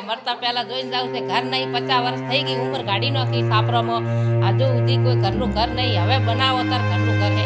મરતા પહેલા જોઈને જાવ છે ઘર નહીં પચાસ વર્ષ થઈ ગઈ ઉંમર ગાડી નાખી સાપરામાં હજુ સુધી કોઈ ઘરનું ઘર નહીં હવે બનાવો તાર ઘરનું ઘર હે.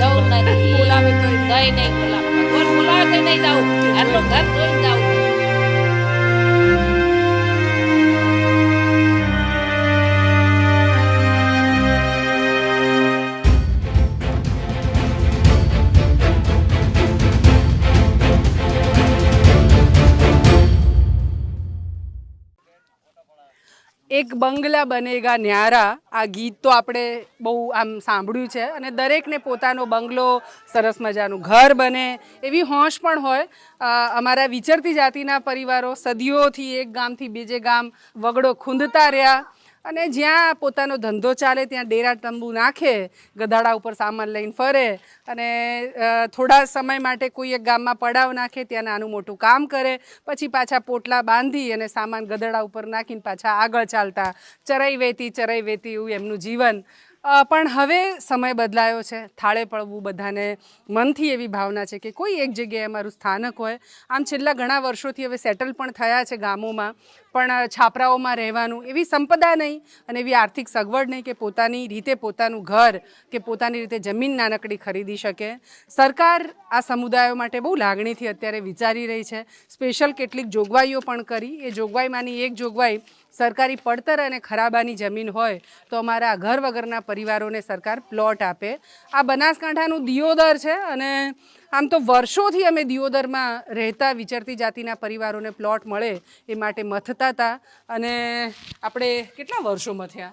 જવું નથી. તોય નહીં. બોલાવે. ભગવાન બોલાવે કઈ નહીં જાવ ઘરનું ઘર જોઈને જાવું એક બંગલા બનેગા ન્યારા. આ ગીત તો આપણે બહુ આમ સાંભળ્યું છે અને દરેકને પોતાનો બંગલો, સરસ મજાનું ઘર બને એવી હોંશ પણ હોય. અમારા વિચરતી જાતિના પરિવારો સદીઓથી એક ગામથી બીજે ગામ વગડો ખૂંદતા રહ્યા. અને જ્યાં પોતાનો ધંધો ચાલે, ત્યાં ડેરા તંબુ નાખે, ગધાડા ઉપર સામાન લઈને ફરે અને થોડા સમય માટે કોઈ એક ગામમાં પડાવ નાખે, ત્યાં નાનું મોટું કામ કરે, પછી પાછા પોટલા બાંધી અને સામાન ગધાડા ઉપર નાખીને પાછા આગળ ચાલતા. ચરાઈ વેતી ચરાઈ વેતી એવું એમનું જીવન. પણ હવે સમય બદલાયો છે. થાળે પડવું બધાને મનથી એવી ભાવના છે કે કોઈ એક જગ્યાએ અમારું સ્થાનક હોય. આમ છેલ્લા ઘણા વર્ષોથી હવે સેટલ પણ થયા છે ગામોમાં. પણ છાપરાઓમાં રહેવાનું એવી સંપદા નહીં અને એવી આર્થિક સગવડ નહીં કે પોતાની રીતે પોતાનું ઘર કે પોતાની રીતે જમીન નાનકડી ખરીદી શકે. સરકાર આ સમુદાયો માટે બહુ લાગણીથી અત્યારે વિચારી રહી છે. સ્પેશિયલ કેટલીક જોગવાઈઓ પણ કરી. એ જોગવાઈમાંની એક જોગવાઈ સરકારી પડતર અને ખરાબાની જમીન હોય તો અમારા ઘર વગરના પરિવારોને સરકાર પ્લોટ આપે. આ બનાસકાંઠાનું દિયોદર છે અને આમ તો વર્ષોથી અમે દિયોદરમાં રહેતા વિચરતી જાતિના પરિવારોને પ્લોટ મળે એ માટે મથતા હતા અને આપણે કેટલા વર્ષો મથ્યા?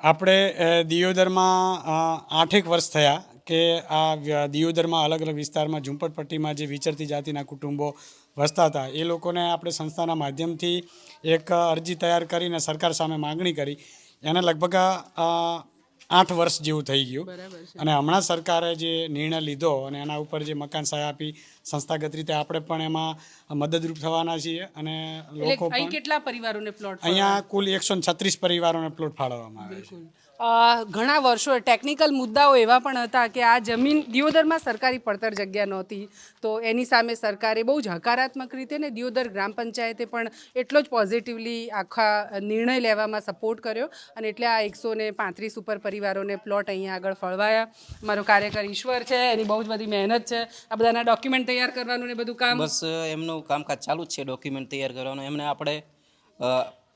આપણે દિયોદરમાં આઠેક વર્ષ થયા કે આ દિયોદરમાં અલગ અલગ વિસ્તારમાં ઝૂંપડપટ્ટીમાં જે વિચરતી જાતિના કુટુંબો વસતા હતા. એ લોકોને આપણે સંસ્થાના માધ્યમથી એક અરજી તૈયાર કરીને સરકાર સામે માગણી કરી. એને લગભગ આઠ વર્ષ જેવું થઈ ગયું. અને હમણાં સરકારે જે નિર્ણય લીધો અને એના ઉપર જે મકાન સહાય આપી સંસ્થાગત રીતે આપણે પણ એમાં મદદરૂપ થવાના છીએ અને લોકો કેટલા પરિવારોને પ્લોટ અહીંયા કુલ એકસો છત્રીસ પરિવારોને પ્લોટ ફાળવવામાં આવે છે. ઘણા વર્ષો ટેકનિકલ મુદ્દાઓ એવા પણ હતા કે આ જમીન દિયોદરમાં સરકારી પડતર જગ્યા નહોતી. તો એની સામે સરકારે બહુ જ હકારાત્મક રીતે ને દિયોદર ગ્રામ પંચાયતે પણ એટલો જ પોઝિટિવલી આખા નિર્ણય લેવામાં સપોર્ટ કર્યો અને એટલે આ એકસો ને પાંત્રીસ ઉપર પરિવારોને પ્લોટ અહીંયા આગળ ફળવાયા. મારો કાર્યકર ઈશ્વર છે, એની બહુ જ બધી મહેનત છે. આ બધાના ડોક્યુમેન્ટ તૈયાર કરવાનું ને બધું કામ? બસ એમનું કામકાજ ચાલુ જ છે ડોક્યુમેન્ટ તૈયાર કરવાનું. એમને આપણે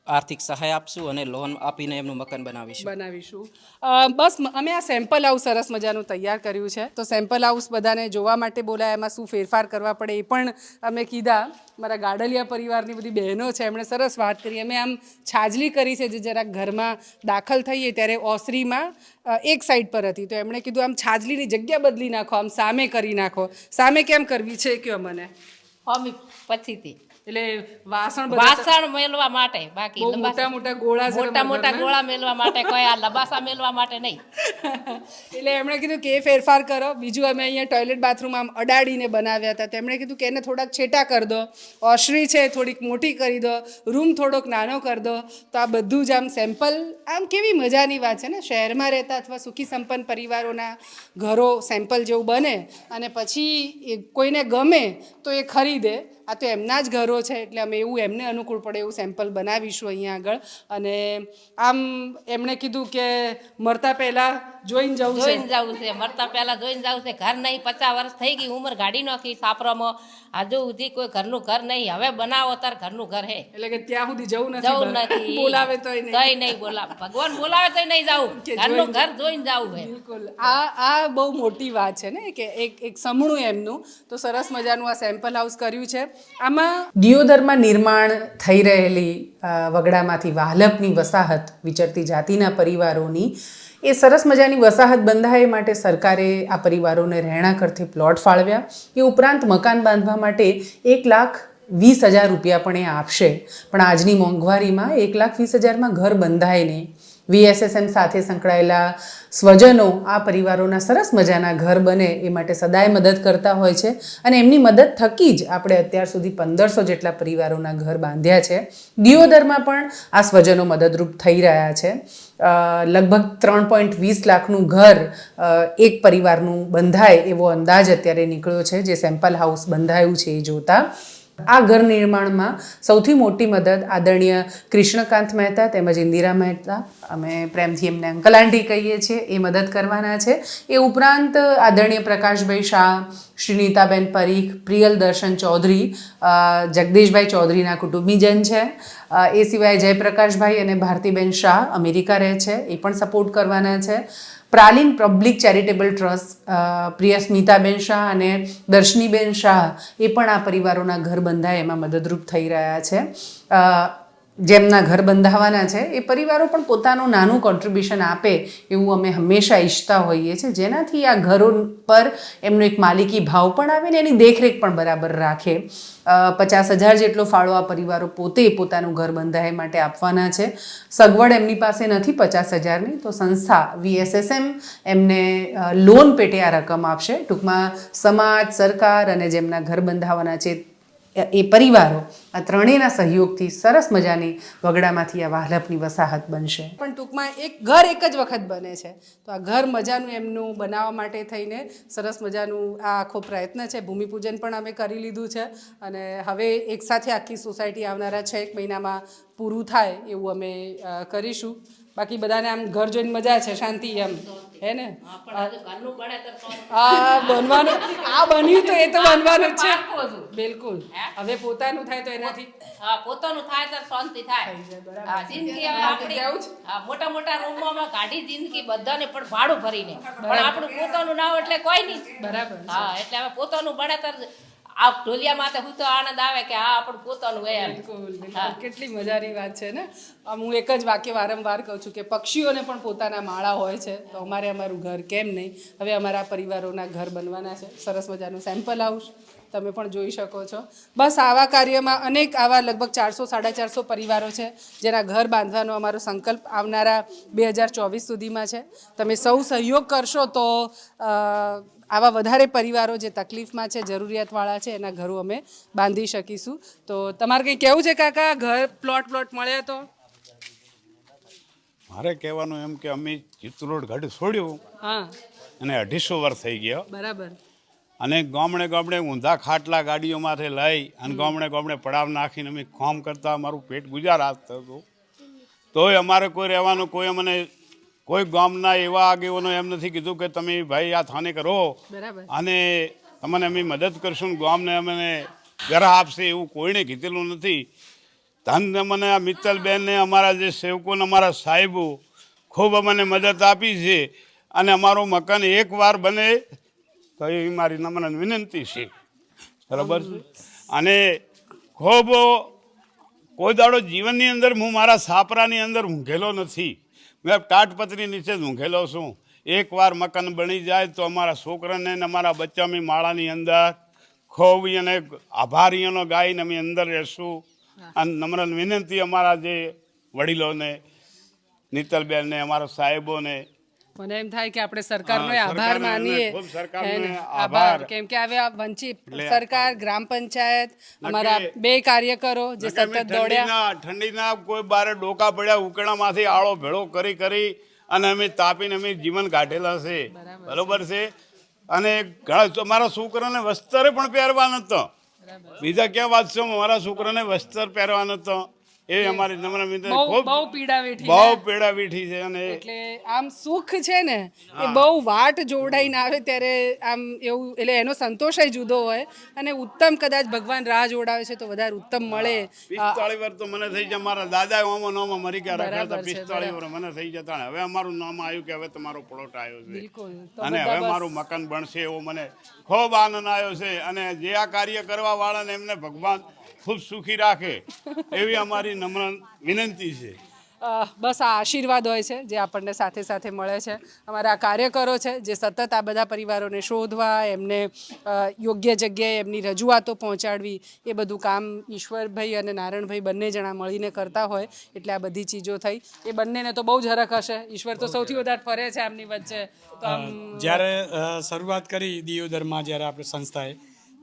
આર્થિક સહાય આપશું અને લોન આપીને એમનું મકાન બનાવીશું. બનાવીશું. બસ અમે આ સેમ્પલ હાઉસ સરસ મજાનું તૈયાર કર્યું છે. તો સેમ્પલ હાઉસ બધાને જોવા માટે બોલાયા એમાં શું ફેરફાર કરવા પડે એ પણ અમે કીધા. મારા ગાડલિયા પરિવારની બધી બહેનો છે એમણે સરસ વાત કરી. અમે આમ છાજલી કરી છે જે જરાક ઘરમાં દાખલ થઈએ ત્યારે ઓસરીમાં એક સાઈડ પર હતી. તો એમણે કીધું આમ છાજલીની જગ્યા બદલી નાખો આમ સામે કરી નાખો. સામે કેમ કરવી છે કયો મને? અમે પછીથી. એટલે વાસણ વાસણ મેલવા માટે બાકી મોટા મોટા ગોળા મોટા મોટા ગોળા મેલવા માટે કોઈ આ લબાસા મેલવા માટે નહીં. એટલે એમણે કીધું કે ફેરફાર કરો. બીજું અમે અહીંયા ટોયલેટ બાથરૂમ આમ અડાડીને બનાવ્યા હતા. તેમણે કીધું કે એને થોડાક છેટા કરી દો. ઓશરી છે થોડીક મોટી કરી દો. રૂમ થોડોક નાનો કરી દો. તો આ બધું જ આમ સેમ્પલ આમ કેવી મજાની વાત છે ને? શહેરમાં રહેતા અથવા સુખી સંપન્ન પરિવારોના ઘરો સેમ્પલ જેવું બને અને પછી એ કોઈને ગમે તો એ ખરીદે. આ તો એમના જ ઘરો છે એટલે અમે એવું એમને અનુકૂળ પડે એવું સેમ્પલ બનાવીશું અહીંયા આગળ. અને આમ એમણે કીધું કે મરતા પહેલાં જોઈને જવું જોઈને જવું છે મરતા પહેલા જોઈને જવું છે. ઘર નહીં પચાસ વર્ષ થઈ ગઈ ઉંમર ગાડી નાખી સાપરામાં. હજુ સુધી કોઈ ઘરનું ઘર નહીં. હવે બનાવો તાર ઘરનું ઘર હે. એટલે કે ત્યાં સુધી જવું જવું નથી નથી. બોલાવે તો નહીં. નહીં બોલાવે. ભગવાન બોલાવે તો નહીં જવું ઘરનું ઘર જોઈને જવું હે. બિલકુલ. આ આ બહુ મોટી વાત છે ને કે એક એક સમણું એમનું. તો સરસ મજાનું આ સેમ્પલ હાઉસ કર્યું છે. આમાં દિયોદરમાં નિર્માણ થઈ રહેલી વગડામાંથી વાહલપની વસાહત વિચરતી જાતિના પરિવારોની એ સરસ મજાની વસાહત બંધાય માટે સરકારે આ પરિવારોને રહેણાંક અર્થે પ્લોટ ફાળવ્યા. એ ઉપરાંત મકાન બાંધવા માટે એક લાખ વીસ હજાર રૂપિયા પણ એ આપશે. પણ આજની મોંઘવારીમાં એક લાખ વીસ હજારમાં ઘર બંધાય નહીં વીએસએસએમ સાથે સંકળાયેલા સ્વજનો આ પરિવારોના સરસ મજાના ઘર બને એ માટે સદાય મદદ કરતા હોય છે. અને એમની મદદ થકી જ આપણે અત્યાર સુધી પંદરસો જેટલા પરિવારોના ઘર બાંધ્યા છે. દિયોદરમાં પણ આ સ્વજનો મદદરૂપ થઈ રહ્યા છે. લગભગ ત્રણ પોઈન્ટ વીસ લાખનું ઘર એક પરિવારનું બંધાય એવો અંદાજ અત્યારે નીકળ્યો છે. જે સેમ્પલ હાઉસ બંધાયું છે એ જોતા. આ ઘર નિર્માણમાં સૌથી મોટી મદદ આદરણીય કૃષ્ણકાંત મહેતા તેમજ ઇન્દિરા મહેતા, અમે પ્રેમથી એમને અંકલ આંટી કહીએ છીએ, એ મદદ કરવાના છે. એ ઉપરાંત આદરણીય પ્રકાશભાઈ શાહ શ્રી નીતાબેન પરીખ, પ્રિયલ દર્શન ચૌધરી જગદીશભાઈ ચૌધરીના કુટુંબીજન છે. એ સિવાય જયપ્રકાશભાઈ અને ભારતીબેન શાહ અમેરિકા રહે છે, એ પણ સપોર્ટ કરવાના છે. પ્રાલીન પબ્લિક ચેરિટેબલ ટ્રસ્ટ પ્રિય સ્મિતાબેન શાહ અને દર્શનીબેન શાહ એ પણ આ પરિવારોના ઘર બંધાય એમાં મદદરૂપ થઈ રહ્યા છે. જેમના ઘર બંધાવાના છે, એ પરિવારો પણ પોતાનું નાનું કોન્ટ્રીબ્યુશન આપે એવું અમે હંમેશા ઈચ્છતા હોઈએ છીએ. જેનાથી આ ઘરો પર એમનો એક માલિકી ભાવ પણ આવે ને એની દેખરેખ પણ બરાબર રાખે. પચાસ હજાર જેટલો ફાળો આ પરિવારો પોતે પોતાનું ઘર બંધાય માટે આપવાના છે. સગવડ એમની પાસે નથી પચાસ હજારની, તો સંસ્થા વીએસએસએમ એમને લોન પેટે આ રકમ આપશે. ટૂંકમાં સમાજ, સરકાર અને જેમના ઘર બંધાવાના છે એ પરિવારો આ ત્રણેયના સહયોગથી સરસ મજાની વગડામાંથી આ વાહલપની વસાહત બનશે. પણ ટૂંકમાં એક ઘર એક જ વખત બને છે. તો આ ઘર મજાનું એમનું બનાવવા માટે થઈને સરસ મજાનું આ આખો પ્રયત્ન છે. ભૂમિપૂજન પણ અમે કરી લીધું છે અને હવે એકસાથે આખી સોસાયટી આવનારા છ એક મહિનામાં પૂરું થાય એવું અમે કરીશું. બાકી બધાને આમ ઘર જોઈને મજા છે, શાંતિ એમ. હે ને? આ બનવાનું. આ બન્યું તો એ તો બનવાનું છે. બિલકુલ. હવે પોતાનું થાય તો એનાથી. હા પોતાનું થાય તો શાંતિ થાય. જિંદગી આપણી મોટા મોટા રૂમમાં કાઢી જિંદગી બધાને પણ ભાડું ભરીને. પણ આપણું પોતાનું ના હોય એટલે કોઈ નહીં. બરાબર. હા એટલે હવે પોતાનું તો આ ઢોલિયા માથે હું તો આનંદ આવે કે આ આપણું પોતાનું હોય બિલકુલ કેટલી મજાની વાત છે ને? આમ હું એક જ વાક્ય વારંવાર કહું છું કે પક્ષીઓને પણ પોતાના માળા હોય છે તો અમારે અમારું ઘર કેમ નહીં? હવે અમારા પરિવારોના ઘર બનવાના છે. સરસ મજાનું સેમ્પલ હાઉસ તમે પણ જોઈ શકો છો. બસ આવા કાર્યમાં અનેક આવા લગભગ ચારસો સાડા ચારસો પરિવારો છે જેના ઘર બાંધવાનો અમારો સંકલ્પ આવનારા બે હજાર ચોવીસ સુધીમાં છે. તમે સૌ સહયોગ કરશો તો આવા વધારે પરિવારો જે તકલીફમાં છે જરૂરિયાતવાળા છે એના ઘરો અમે બાંધી શકીશું. તો તમારે કંઈ કેવું છે કાકા? ઘર પ્લોટ પ્લોટ મળ્યા તો? મારે કહેવાનું એમ કે અમે ચિત્રોડ ગઢ છોડ્યું. હા. અને અઢીસો વર્ષ થઈ ગયો. બરાબર. અને ગામડે ગામડે ઊંધા ખાટલા ગાડીઓમાંથી લઈ અને ગામડે ગામડે પડાવ નાખીને અમે ખોમ કરતા. અમારું પેટ ગુજારાત થતું તોય અમારે કોઈ રહેવાનું કોઈ અમને કોઈ ગામના એવા આગેવાનો એમ નથી કીધું કે તમે ભાઈ આ થાને કરો. અને તમને અમે મદદ કરશું ગામને અમને ઘર આપશે એવું કોઈને કીધેલું નથી. ધન મને આ મિત્તલબેનને અમારા જે સેવકોને અમારા સાહેબો ખૂબ અમને મદદ આપી છે. અને અમારું મકાન એકવાર બને તો એ મારી નમ્ર વિનંતી છે. બરાબર છે? અને ખૂબ, કોઈ દાડો જીવનની અંદર હું મારા સાપરાની અંદર ઊંઘેલો નથી. મેં ટાટપત્રી નીચે જ ઊંઘેલો છું. એકવાર મકાન બની જાય તો અમારા છોકરાને ને અમારા બચ્ચાની માળાની અંદર ખૂબ અને આભારીઓનો ગાઈને અમે અંદર રહેશું. અને નમ્ર વિનંતી અમારા જે વડીલોને, નીતલબેનને, અમારા સાહેબોને મને એમ થાય કે આપણે સરકારનો આભાર માનીએ? આભાર. કેમ કે હવે આ વંચિત સરકાર ગ્રામ પંચાયત અમારા બે કાર્યકરો જે સતત દોડ્યા. ઠંડીના કોઈ બારે ડોકા પડ્યા ઉકેણામાંથી આળો ભેળો કરી કરી અને અમે તાપીને અમે જીવન કાઢેલા છે. બરોબર છે. અને ઘણા અમારા મારા છોકરાને વસ્ત્ર પણ પહેરવા નતો. બીજા ક્યાં વાત છે? મારા છોકરાને વસ્ત્ર પહેરવા નતો. એ અમારી નમ્ર મિત્ર બહુ બહુ પીડા વેઠી બહુ પીડા વેઠી છે અને એટલે આમ સુખ છે ને એ બહુ વાટ જોડાઈને આવે ત્યારે આમ એવું એટલે એનો સંતોષ જુદો હોય. અને ઉત્તમ કદાચ ભગવાન રાહ જોડાવે છે તો વધારે ઉત્તમ મળે. પિસ્તાળીસ વર્ષ તો મને થઈ જાય મારા દાદા ઓમો નોમો મરી ગયા. છે, પિસ્તાળીસ વર્ષ મને થઈ જતા હવે અમારું નામ આવ્યું કે હવે તમારો પ્લોટ આવ્યો છે. અને હવે મારું મકાન બનશે એવો મને ખૂબ આનંદ આવ્યો છે. અને જે આ કાર્ય કરવા વાળાને એમને ભગવાન ખૂબ સુખી રાખે એવી અમારી નમ્ર વિનંતી છે. બસ આ આશીર્વાદ હોય છે જે આપણને સાથે સાથે મળે છે. અમારા આ કાર્યકરો છે જે સતત આ બધા પરિવારોને શોધવા એમને યોગ્ય જગ્યાએ એમની રજૂઆતો પહોંચાડવી એ બધું કામ ઈશ્વરભાઈ અને નારાયણભાઈ બંને જણા મળીને કરતા હોય એટલે આ બધી ચીજો થઈ. એ બંનેને તો બહુ જ હરખ હશે. ઈશ્વર તો સૌથી વધારે ફરે છે આમની વચ્ચે. તો જ્યારે શરૂઆત કરી દિયોદરમાં જ્યારે આપણે સંસ્થાએ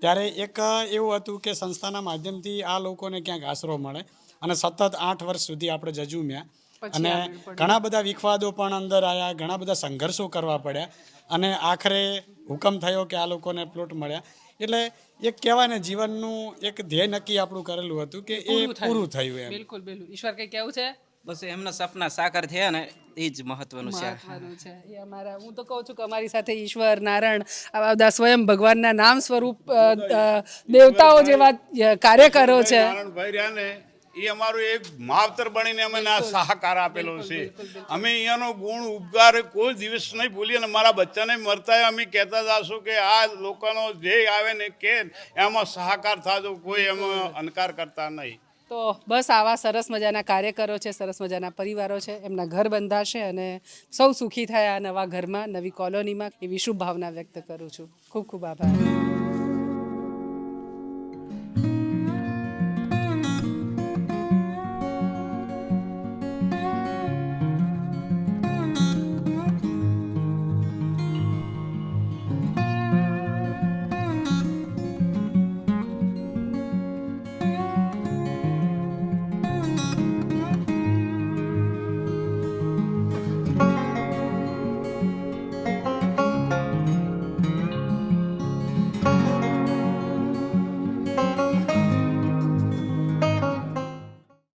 ત્યારે એક એવું હતું કે સંસ્થાના માધ્યમથી આ લોકોને ક્યાંક આશરો મળે અને સતત આઠ વર્ષ સુધી આપણે જજુમ્યા. અને ઘણા બધા વિખવાદો પણ અંદર આવ્યા ઘણા બધા સંઘર્ષો કરવા પડ્યા અને આખરે હુકમ થયો કે આ લોકોને પ્લોટ મળ્યા. એટલે એક કહેવાય ને જીવનનું એક ધ્યેય નક્કી આપણું કરેલું હતું કે એ પૂરું થયું. એમ. બિલકુલ બિલકુલ. ઈશ્વર કઈ કેવું છે? બસ એમના સપના સાકાર થયા ને એ જ મહત્વનું છે. મહત્વનું છે. એ અમારા હું તો કહું છું કે અમારી સાથે ઈશ્વર નારાયણ આવા બધા સ્વયં ભગવાનના નામ સ્વરૂપ દેવતાઓ જેવા કાર્યકરો છે. એ અમારું એક માવતર બનીને અમે ના સહકાર આપેલો છે. અમે અહીંયાનો ગુણ ઉપકાર કોઈ દિવસ નહીં ભૂલીએ અને મારા બચ્ચાને મરતા અમે કહેતા જાશું કે આ લોકોનો જે આવે ને કે એમાં સહકાર થતો કોઈ એમાં અનકાર કરતા નહીં. તો બસ આવા સરસ મજાના કાર્યકરો છે, સરસ મજાના પરિવારો છે, એમના ઘર બંધાશે અને સૌ સુખી થયા નવા ઘરમાં, નવી કોલોનીમાં એવી શુભ ભાવના વ્યક્ત કરું છું. ખૂબ ખૂબ આભાર.